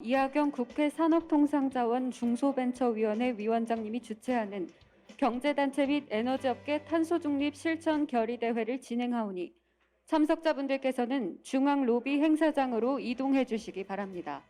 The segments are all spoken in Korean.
이하경 국회 산업통상자원 중소벤처위원회 위원장님이 주최하는 경제단체 및 에너지업계 탄소중립 실천 결의대회를 진행하오니 참석자분들께서는 중앙 로비 행사장으로 이동해 주시기 바랍니다.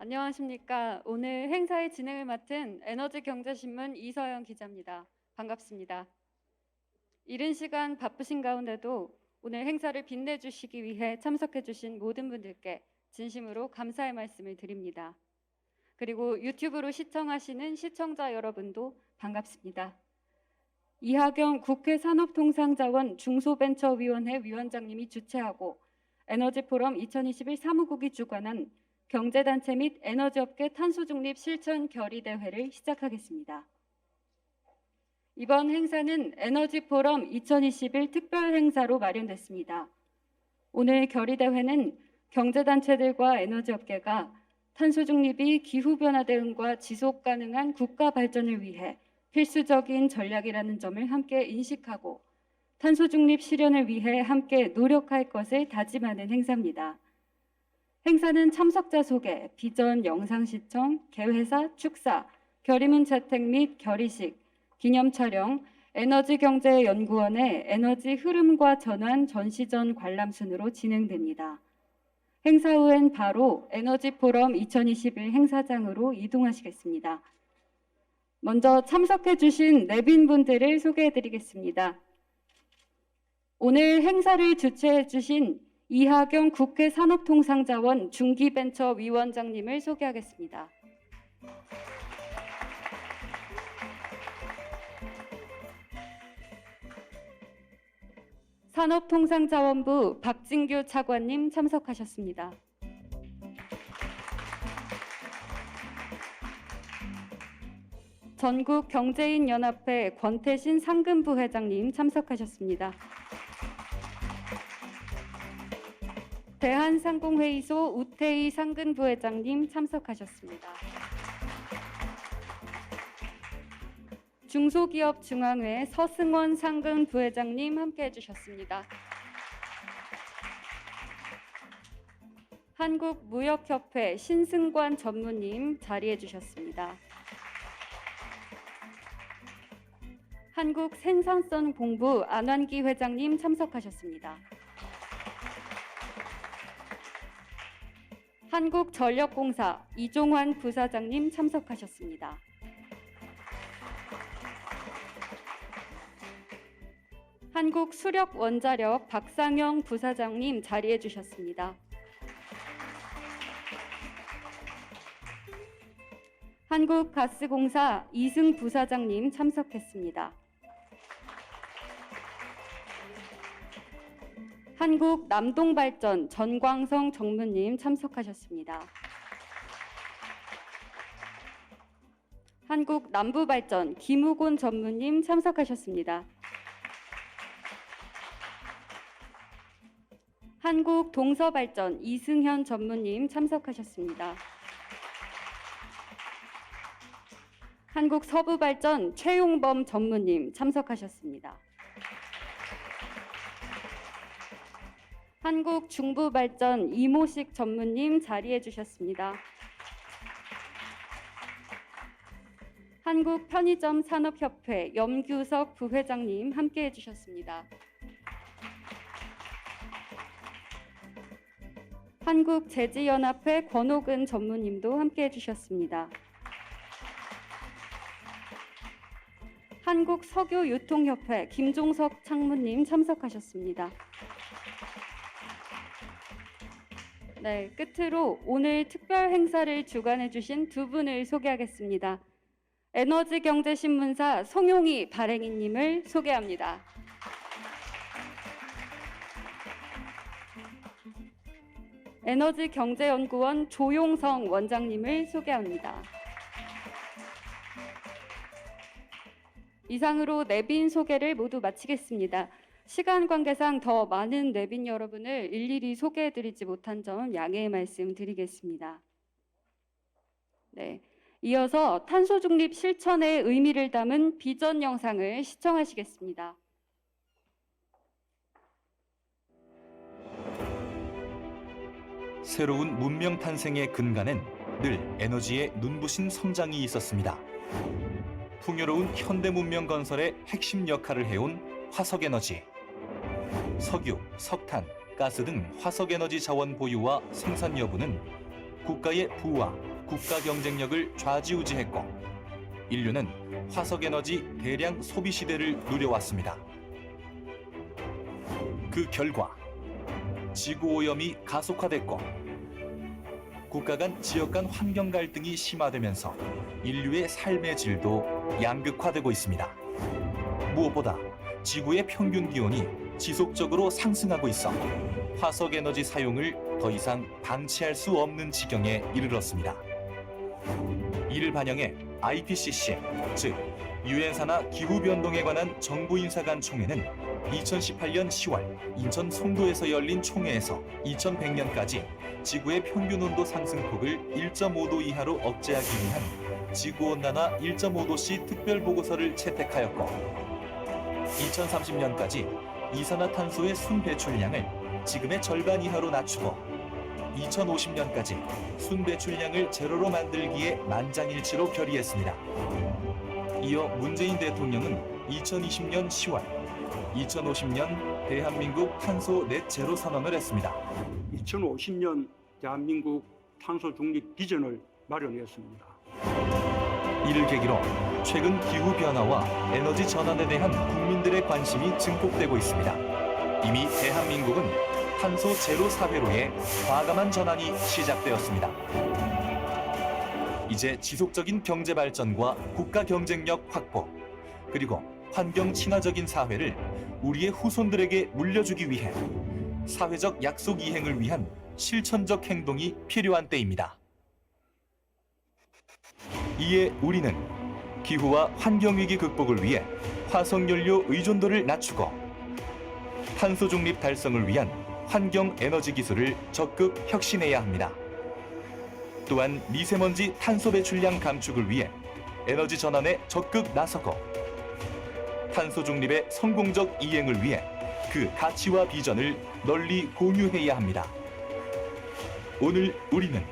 안녕하십니까. 오늘 행사의 진행을 맡은 에너지경제신문 이서영 기자입니다. 반갑습니다. 이른 시간 바쁘신 가운데도 오늘 행사를 빛내주시기 위해 참석해주신 모든 분들께 진심으로 감사의 말씀을 드립니다. 그리고 유튜브로 시청하시는 시청자 여러분도 반갑습니다. 이하경 국회 산업통상자원 중소벤처위원회 위원장님이 주최하고 에너지 포럼 2021 사무국이 주관한 경제단체 및 에너지업계 탄소중립 실천 결의대회를 시작하겠습니다. 이번 행사는 에너지 포럼 2021 특별 행사로 마련됐습니다. 오늘 결의대회는 경제단체들과 에너지업계가 탄소중립이 기후변화 대응과 지속 가능한 국가 발전을 위해 필수적인 전략이라는 점을 함께 인식하고 탄소중립 실현을 위해 함께 노력할 것을 다짐하는 행사입니다. 행사는 참석자 소개, 비전 영상 시청, 개회사, 축사, 결의문 채택 및 결의식, 기념 촬영, 에너지경제연구원의 에너지 흐름과 전환 전시전 관람 순으로 진행됩니다. 행사 후엔 바로 에너지 포럼 2021 행사장으로 이동하시겠습니다. 먼저 참석해 주신 내빈 분들을 소개해 드리겠습니다. 오늘 행사를 주최해 주신 이하경 국회 산업통상자원 중기벤처위원장님을 소개하겠습니다. 산업통상자원부 박진규 차관님 참석하셨습니다. 전국 경제인 연합회 권태신 상근부 회장님 참석하셨습니다. 대한상공회의소 우태희 상근 부회장님 참석하셨습니다. 중소기업중앙회 서승원 상근 부회장님 함께 해 주셨습니다. 한국무역협회 신승관 전무님 자리해 주셨습니다. 한국생산성 공부 안환기 회장님 참석하셨습니다. 한국전력공사 이종환 부사장님 참석하셨습니다. 한국수력원자력 박상영 부사장님 자리해 주셨습니다. 한국가스공사 이승 부사장님 참석했습니다. 한국 남동발전 전광성 정무님 참석하셨습니다. 한국 남부발전 김우곤 전무님 참석하셨습니다. 한국 동서발전 이승현 전무님 참석하셨습니다. 한국 서부발전 최용범 전무님 참석하셨습니다. 한국 중부발전 이모식 전무님 자리해 주셨습니다. 한국 편의점 산업협회 염규석 부회장님 함께 해 주셨습니다. 한국 제지연합회 권옥은 전무님도 함께 해 주셨습니다. 한국 석유유통협회 김종석 창무님 참석하셨습니다. 네, 끝으로 오늘 특별 행사를 주관해 주신 두 분을 소개하겠습니다. 에너지 경제 신문사 송용희 발행인 님을 소개합니다. 에너지 경제 연구원 조용성 원장님을 소개합니다. 이상으로 내빈 소개를 모두 마치겠습니다. 시간 관계상 더 많은 내빈 여러분을 일일이 소개해드리지 못한 점 양해의 말씀 드리겠습니다. 네. 이어서 탄소 중립 실천의 의미를 담은 비전 영상을 시청하시겠습니다. 새로운 문명 탄생의 근간엔 늘 에너지의 눈부신 성장이 있었습니다. 풍요로운 현대 문명 건설의 핵심 역할을 해온 화석 에너지. 석유, 석탄, 가스 등 화석 에너지 자원 보유와 생산 여부는 국가의 부와 국가 경쟁력을 좌지우지했고 인류는 화석 에너지 대량 소비 시대를 누려왔습니다. 그 결과 지구 오염이 가속화됐고 국가 간 지역 간 환경 갈등이 심화되면서 인류의 삶의 질도 양극화되고 있습니다. 무엇보다 지구의 평균 기온이 지속적으로 상승하고 있어 화석 에너지 사용을 더 이상 방치할 수 없는 지경에 이르렀습니다. 이를 반영해 IPCC, 즉 유엔 산하 기후 변동에 관한 정부 인사 간 총회는 2018년 10월 인천 송도에서 열린 총회에서 2100년까지 지구의 평균 온도 상승폭을 1.5도 이하로 억제하기 위한 지구 온난화 1.5도씨 특별 보고서를 채택하였고 2030년까지 이산화탄소의 순 배출량을 지금의 절반 이하로 낮추고 2050년까지 순 배출량을 제로로 만들기에 만장일치로 결의했습니다. 이어 문재인 대통령은 2020년 10월 2050년 대한민국 탄소 넷 제로 선언을 했습니다. 2050년 대한민국 탄소 중립 비전을 마련했습니다. 이를 계기로 최근 기후 변화와 에너지 전환에 대한 국민들의 관심이 증폭되고 있습니다. 이미 대한민국은 탄소 제로 사회로의 과감한 전환이 시작되었습니다. 이제 지속적인 경제 발전과 국가 경쟁력 확보, 그리고 환경 친화적인 사회를 우리의 후손들에게 물려주기 위해 사회적 약속 이행을 위한 실천적 행동이 필요한 때입니다. 이에 우리는 기후와 환경위기 극복을 위해 화석연료 의존도를 낮추고 탄소 중립 달성을 위한 환경 에너지 기술을 적극 혁신해야 합니다. 또한 미세먼지 탄소 배출량 감축을 위해 에너지 전환에 적극 나서고 탄소 중립의 성공적 이행을 위해 그 가치와 비전을 널리 공유해야 합니다. 오늘 우리는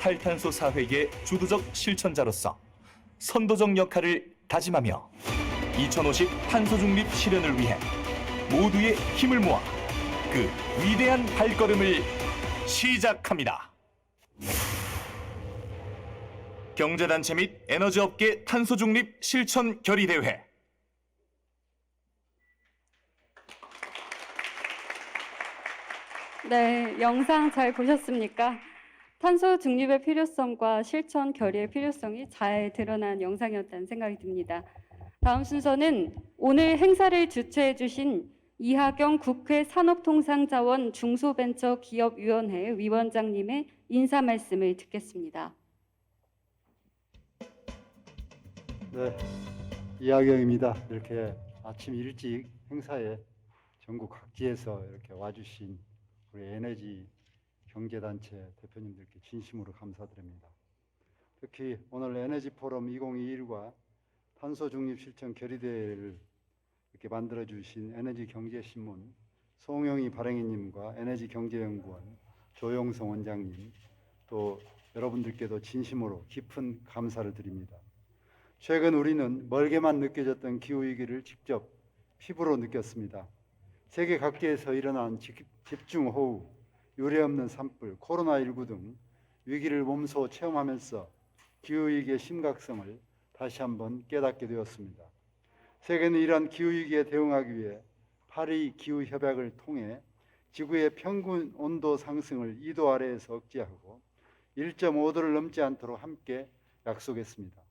탈탄소 사회의 주도적 실천자로서 선도적 역할을 다짐하며 2050 탄소 중립 실현을 위해 모두의 힘을 모아 그 위대한 발걸음을 시작합니다. 경제단체 및 에너지업계 탄소 중립 실천 결의 대회 네, 영상 잘 보셨습니까? 탄소 중립의 필요성과 실천 결의의 필요성이 잘 드러난 영상이었다는 생각이 듭니다. 다음 순서는 오늘 행사를 주최해 주신 이하경 국회 산업통상자원 중소벤처기업위원회 위원장님의 인사 말씀을 듣겠습니다. 네, 이하경입니다. 이렇게 아침 일찍 행사에 전국 각지에서 이렇게 와주신 우리 에너지 경제단체 대표님들께 진심으로 감사드립니다. 특히 오늘 에너지 포럼 2021과 탄소 중립 실천 결의대회를 이렇게 만들어 주신 에너지 경제 신문 송영희 발행인님과 에너지 경제 연구원 조용성 원장님 또 여러분들께도 진심으로 깊은 감사를 드립니다. 최근 우리는 멀게만 느껴졌던 기후 위기를 직접 피부로 느꼈습니다. 세계 각지에서 일어난 집- 집중호우, 유례 없는 산불, 코로나 19 등 위기를 몸소 체험하면서 기후 위기의 심각성을 다시 한번 깨닫게 되었습니다. 세계는 이러한 기후위기에 대응하기 위해 파리 기후협약을 통해 지구의 평균 온도 상승을 2도 아래에서 억제하고 1.5도를 넘지 않도록 함께 약속했습니다.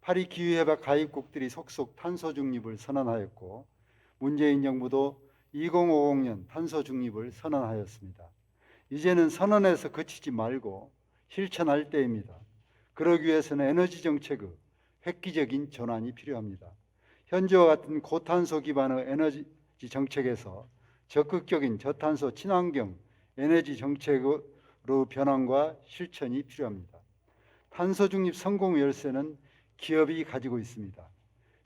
파리 기후협약 가입국들이 속속 탄소 중립을 선언하였고 문재인 정부도 2050년 탄소 중립을 선언하였습니다. 이제는 선언에서 그치지 말고 실천할 때입니다. 그러기 위해서는 에너지 정책의 획기적인 전환이 필요합니다. 현재와 같은 고탄소 기반의 에너지 정책에서 적극적인 저탄소 친환경 에너지 정책으로 변환과 실천이 필요합니다. 탄소 중립 성공 열쇠는 기업이 가지고 있습니다.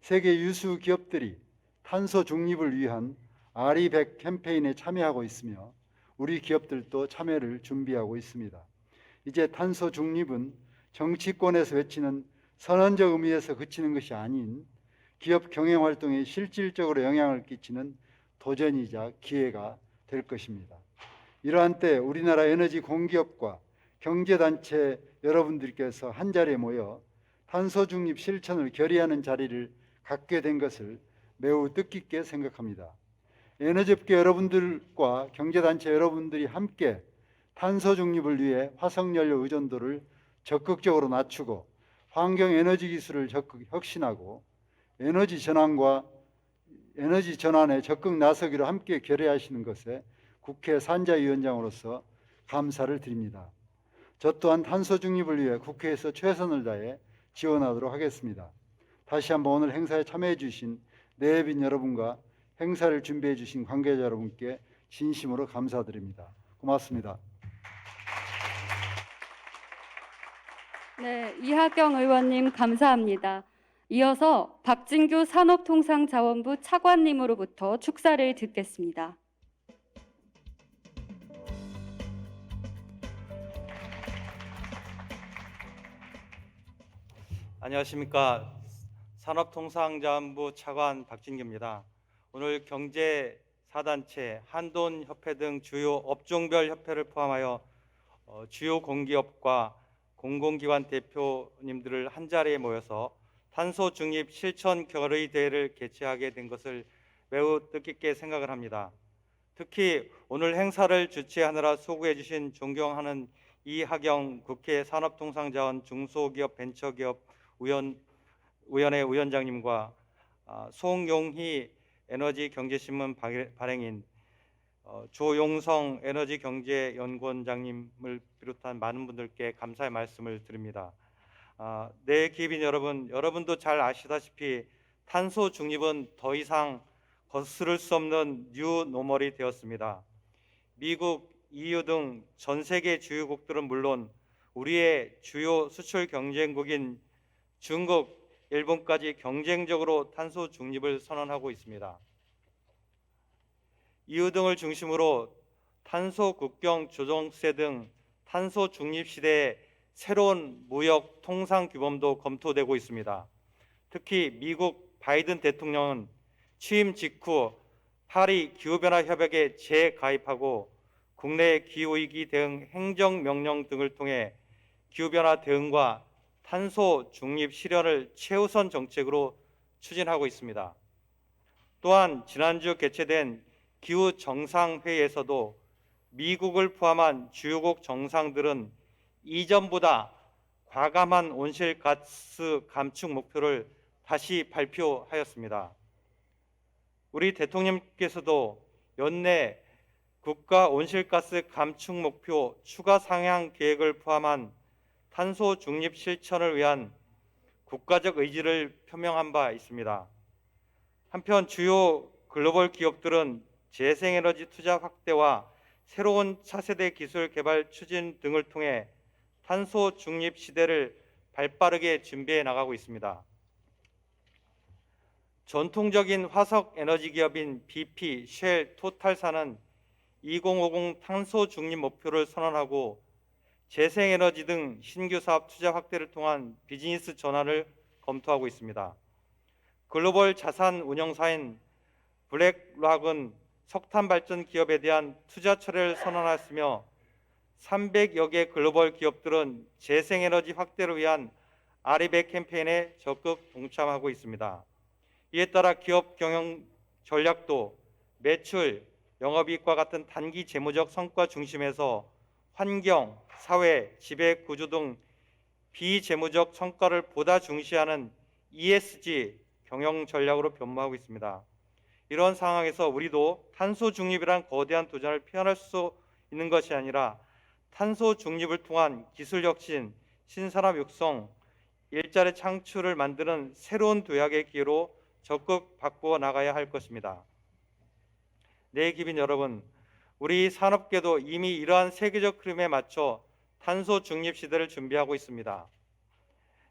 세계 유수 기업들이 탄소 중립을 위한 아리백 캠페인에 참여하고 있으며 우리 기업들도 참여를 준비하고 있습니다. 이제 탄소 중립은 정치권에서 외치는 선언적 의미에서 그치는 것이 아닌 기업 경영 활동에 실질적으로 영향을 끼치는 도전이자 기회가 될 것입니다. 이러한 때 우리나라 에너지 공기업과 경제단체 여러분들께서 한 자리에 모여 탄소 중립 실천을 결의하는 자리를 갖게 된 것을 매우 뜻깊게 생각합니다. 에너지업계 여러분들과 경제단체 여러분들이 함께 탄소 중립을 위해 화석연료 의존도를 적극적으로 낮추고 환경 에너지 기술을 적극 혁신하고 에너지 전환과 에너지 전환에 적극 나서기로 함께 결의하시는 것에 국회 산자위원장으로서 감사를 드립니다. 저 또한 탄소 중립을 위해 국회에서 최선을 다해 지원하도록 하겠습니다. 다시 한번 오늘 행사에 참여해 주신 내빈 여러분과 행사를 준비해 주신 관계자 여러분께 진심으로 감사드립니다. 고맙습니다. 네, 이하경 의원님 감사합니다. 이어서 박진규 산업통상자원부 차관님으로부터 축사를 듣겠습니다. 안녕하십니까 산업통상자원부 차관 박진규입니다. 오늘 경제 사단체, 한돈협회 등 주요 업종별 협회를 포함하여 어, 주요 공기업과 공공기관 대표님들을 한 자리에 모여서 탄소 중립 실천 결의 대회를 개최하게 된 것을 매우 뜻깊게 생각을 합니다. 특히 오늘 행사를 주최하느라 수고해 주신 존경하는 이하경 국회 산업통상자원 중소기업 벤처기업 위원 위원회 위원장님과 아, 송용희 에너지 경제신문 발- 발행인 어, 조용성 에너지 경제 연구원장님을 비롯한 많은 분들께 감사의 말씀을 드립니다. 아, 네, 기업인 여러분, 여러분도 잘 아시다시피 탄소 중립은 더 이상 거스를 수 없는 뉴 노멀이 되었습니다. 미국, EU 등 전 세계 주요국들은 물론 우리의 주요 수출 경쟁국인 중국, 일본까지 경쟁적으로 탄소 중립을 선언하고 있습니다. EU 등을 중심으로 탄소 국경 조정세 등 탄소 중립 시대의 새로운 무역 통상 규범도 검토되고 있습니다. 특히 미국 바이든 대통령은 취임 직후 파리 기후변화 협약에 재가입하고 국내 기후위기 대응 행정명령 등을 통해 기후변화 대응과 탄소 중립 실현을 최우선 정책으로 추진하고 있습니다. 또한 지난주 개최된 기후 정상회의에서도 미국을 포함한 주요국 정상들은 이전보다 과감한 온실가스 감축 목표를 다시 발표하였습니다. 우리 대통령께서도 연내 국가 온실가스 감축 목표 추가 상향 계획을 포함한 탄소 중립 실천을 위한 국가적 의지를 표명한 바 있습니다. 한편 주요 글로벌 기업들은 재생에너지 투자 확대와 새로운 차세대 기술 개발 추진 등을 통해 탄소 중립 시대를 발빠르게 준비해 나가고 있습니다. 전통적인 화석 에너지 기업인 BP, 쉘, 토탈사는 2050 탄소 중립 목표를 선언하고 재생에너지 등 신규 사업 투자 확대를 통한 비즈니스 전환을 검토하고 있습니다. 글로벌 자산 운영사인 블랙락은 석탄 발전 기업에 대한 투자 철회를 선언하였으며 300여 개 글로벌 기업들은 재생에너지 확대를 위한 아리백 캠페인에 적극 동참하고 있습니다. 이에 따라 기업 경영 전략도 매출, 영업이익과 같은 단기 재무적 성과 중심에서 환경, 사회, 지배 구조 등 비재무적 성과를 보다 중시하는 ESG 경영 전략으로 변모하고 있습니다. 이런 상황에서 우리도 탄소 중립이란 거대한 도전을 피할 수 있는 것이 아니라 탄소 중립을 통한 기술 혁신, 신산업 육성, 일자리 창출을 만드는 새로운 도약의 기회로 적극 바꾸어 나가야 할 것입니다. 네, 기빈 여러분, 우리 산업계도 이미 이러한 세계적 흐름에 맞춰 탄소 중립 시대를 준비하고 있습니다.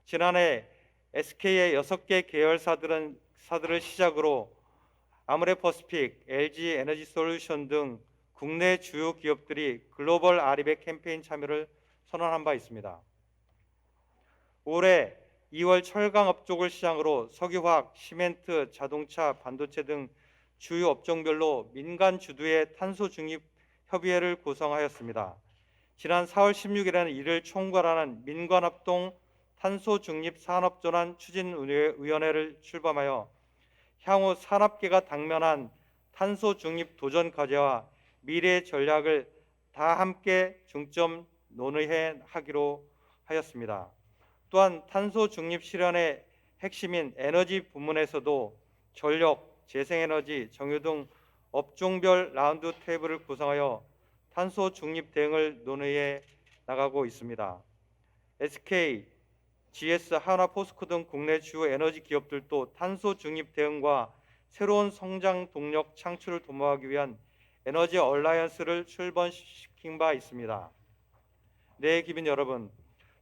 지난해 SK의 여섯 개 계열사들은 사들을 시작으로 아모레퍼시픽, LG 에너지 솔루션 등 국내 주요 기업들이 글로벌 아리백 캠페인 참여를 선언한 바 있습니다. 올해 2월 철강 업종을 시장으로 석유화학, 시멘트, 자동차, 반도체 등 주요 업종별로 민간 주도의 탄소 중립 협의회를 구성하였습니다. 지난 4월 16일에는 이를 총괄하는 민관합동 탄소 중립 산업 전환 추진 위원회를 출범하여 향후 산업계가 당면한 탄소 중립 도전 과제와 미래 전략을 다 함께 중점 논의해 하기로 하였습니다. 또한 탄소 중립 실현의 핵심인 에너지 부문에서도 전력, 재생에너지, 정유 등 업종별 라운드 테이블을 구성하여 탄소 중립 대응을 논의해 나가고 있습니다. SK, GS, 하나, 포스코 등 국내 주요 에너지 기업들도 탄소 중립 대응과 새로운 성장 동력 창출을 도모하기 위한 에너지 얼라이언스를 출범시킨 바 있습니다. 네, 기빈 여러분,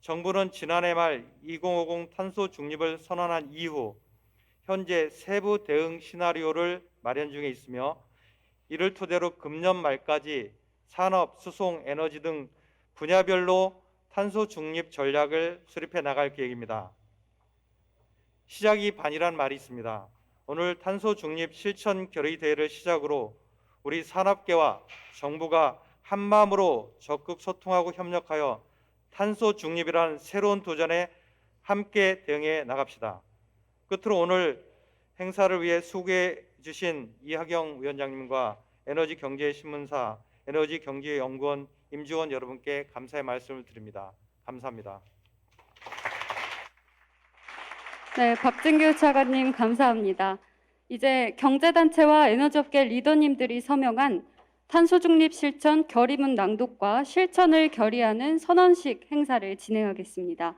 정부는 지난해 말 2050 탄소 중립을 선언한 이후 현재 세부 대응 시나리오를 마련 중에 있으며 이를 토대로 금년 말까지 산업, 수송, 에너지 등 분야별로 탄소 중립 전략을 수립해 나갈 계획입니다. 시작이 반이란 말이 있습니다. 오늘 탄소 중립 실천 결의 대회를 시작으로 우리 산업계와 정부가 한 마음으로 적극 소통하고 협력하여 탄소 중립이라는 새로운 도전에 함께 대응해 나갑시다. 끝으로 오늘 행사를 위해 수고해 주신 이하경 위원장님과 에너지 경제 신문사 에너지 경제 연구원 임지원 여러분께 감사의 말씀을 드립니다. 감사합니다. 네, 박진규 차관님 감사합니다. 이제 경제단체와 에너지업계 리더님들이 서명한 탄소 중립 실천 결의문 낭독과 실천을 결의하는 선언식 행사를 진행하겠습니다.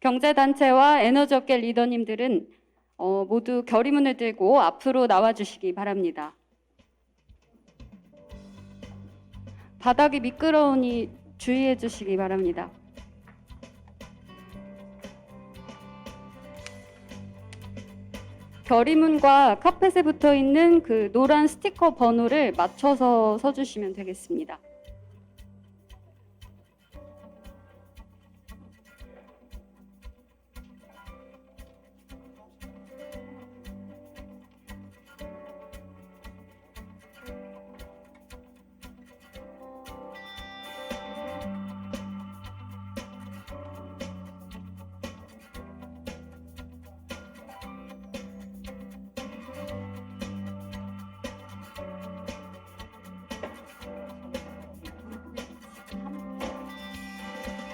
경제단체와 에너지업계 리더님들은 어, 모두 결의문을 들고 앞으로 나와주시기 바랍니다. 바닥이 미끄러우니 주의해 주시기 바랍니다. 결의문과 카펫에 붙어 있는 그 노란 스티커 번호를 맞춰서 서주시면 되겠습니다.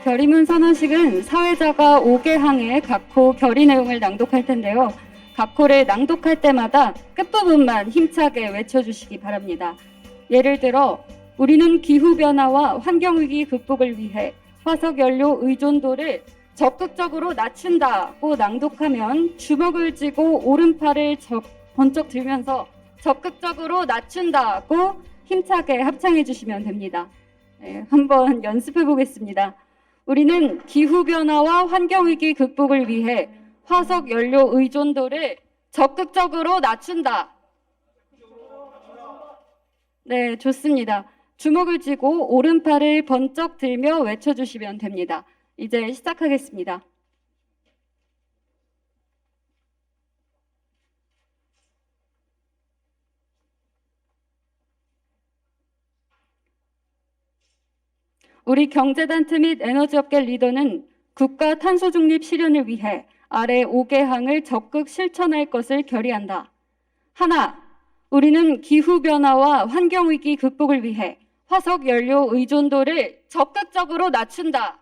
결의문 선언식은 사회자가 5개 항의 각호 결의 내용을 낭독할 텐데요. 각호를 낭독할 때마다 끝부분만 힘차게 외쳐주시기 바랍니다. 예를 들어, 우리는 기후변화와 환경위기 극복을 위해 화석연료 의존도를 적극적으로 낮춘다고 낭독하면 주먹을 쥐고 오른팔을 적- 번쩍 들면서 적극적으로 낮춘다고 힘차게 합창해 주시면 됩니다. 네, 한번 연습해 보겠습니다. 우리는 기후변화와 환경위기 극복을 위해 화석 연료 의존도를 적극적으로 낮춘다. 네, 좋습니다. 주먹을 쥐고 오른팔을 번쩍 들며 외쳐주시면 됩니다. 이제 시작하겠습니다. 우리 경제단체 및 에너지업계 리더는 국가 탄소 중립 실현을 위해 아래 5개 항을 적극 실천할 것을 결의한다. 하나, 우리는 기후변화와 환경위기 극복을 위해 화석 연료 의존도를 적극적으로 낮춘다.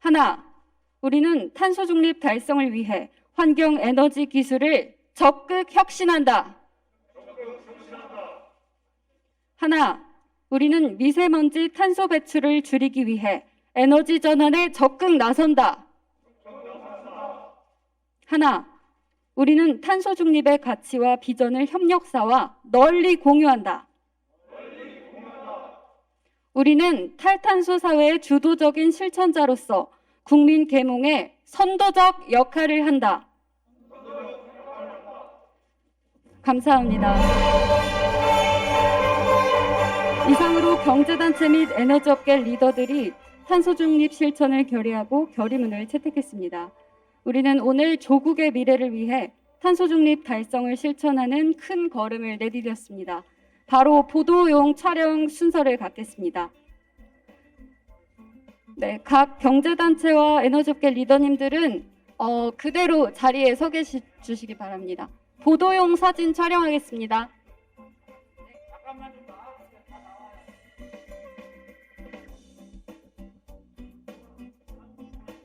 하나, 우리는 탄소 중립 달성을 위해 환경 에너지 기술을 적극 혁신한다. 하나, 우리는 미세먼지 탄소 배출을 줄이기 위해 에너지 전환에 적극 나선다. 하나, 우리는 탄소 중립의 가치와 비전을 협력사와 널리 공유한다. 우리는 탈탄소 사회의 주도적인 실천자로서 국민 계몽의 선도적 역할을 한다. 감사합니다. 이상으로 경제단체 및 에너지업계 리더들이 탄소 중립 실천을 결의하고 결의문을 채택했습니다. 우리는 오늘 조국의 미래를 위해 탄소 중립 달성을 실천하는 큰 걸음을 내디뎠습니다. 바로 보도용 촬영 순서를 갖겠습니다. 네, 각 경제단체와 에너지업계 리더님들은 어, 그대로 자리에 서 계시 주시기 바랍니다. 보도용 사진 촬영하겠습니다.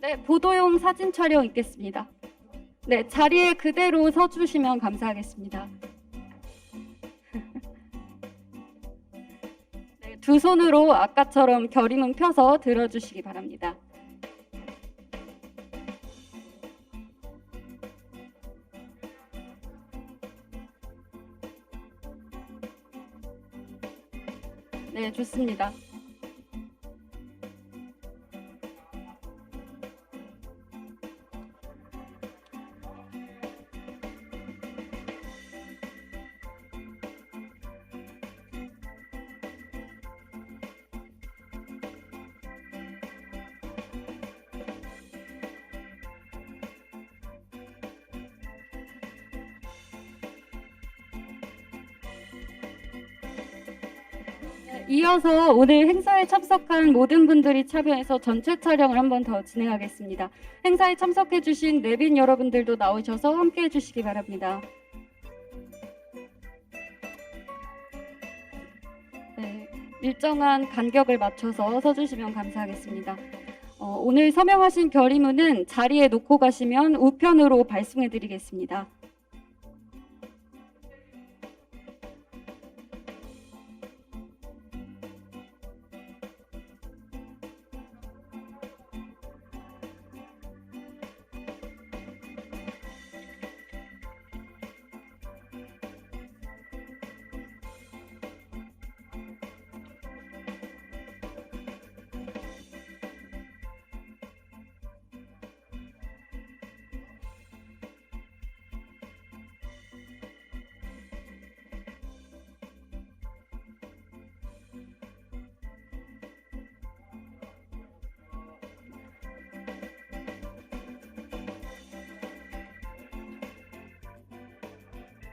네, 보도용 사진 촬영 있겠습니다. 네, 자리에 그대로 서 주시면 감사하겠습니다. 네, 두 손으로 아까처럼 결의문 펴서 들어주시기 바랍니다. 네, 좋습니다. 이어서 오늘 행사에 참석한 모든 분들이 참여해서 전체 촬영을 한 번 더 진행하겠습니다. 행사에 참석해주신 내빈 여러분들도 나오셔서 함께 해주시기 바랍니다. 네, 일정한 간격을 맞춰서 서주시면 감사하겠습니다. 어, 오늘 서명하신 결의문은 자리에 놓고 가시면 우편으로 발송해드리겠습니다.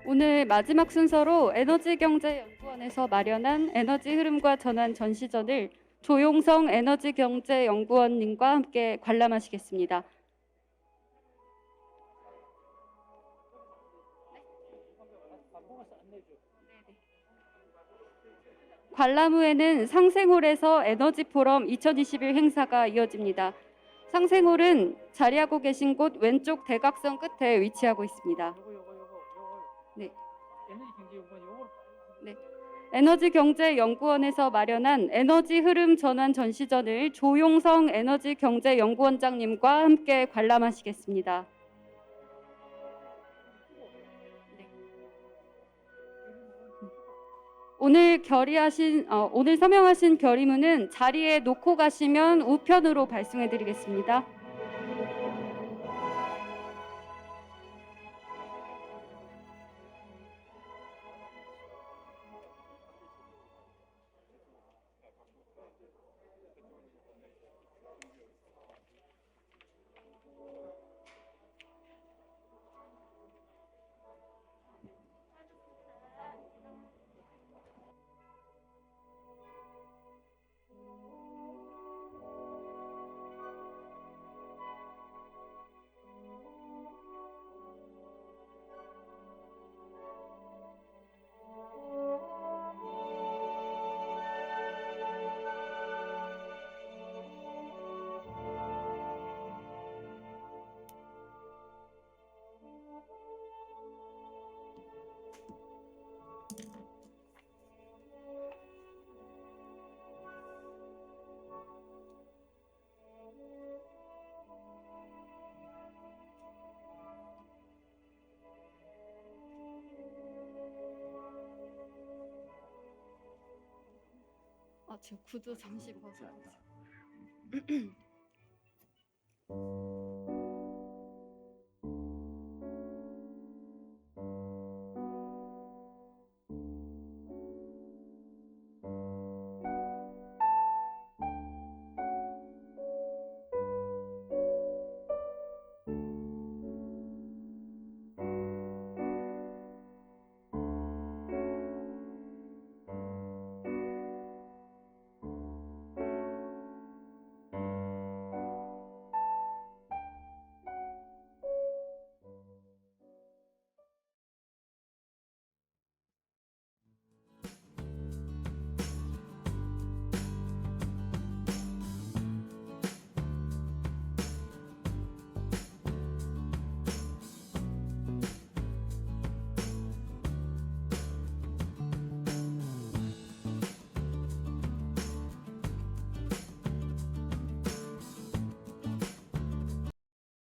오늘 마지막 순서로 에너지경제연구원에서 마련한 에너지 흐름과 전환 전시전을 조용성 에너지경제연구원님과 함께 관람하시겠습니다. 관람 후에는 상생홀에서 에너지 포럼 2021 행사가 이어집니다. 상생홀은 자리하고 계신 곳 왼쪽 대각선 끝에 위치하고 있습니다. 네. 에너지 경제 연구원에서 마련한 에너지 흐름 전환 전시전을 조용성 에너지 경제 연구원장님과 함께 관람하시겠습니다. 네. 오늘 결의하신 어, 오늘 서명하신 결의문은 자리에 놓고 가시면 우편으로 발송해 드리겠습니다. 아, 제 구두 잠시 벗어.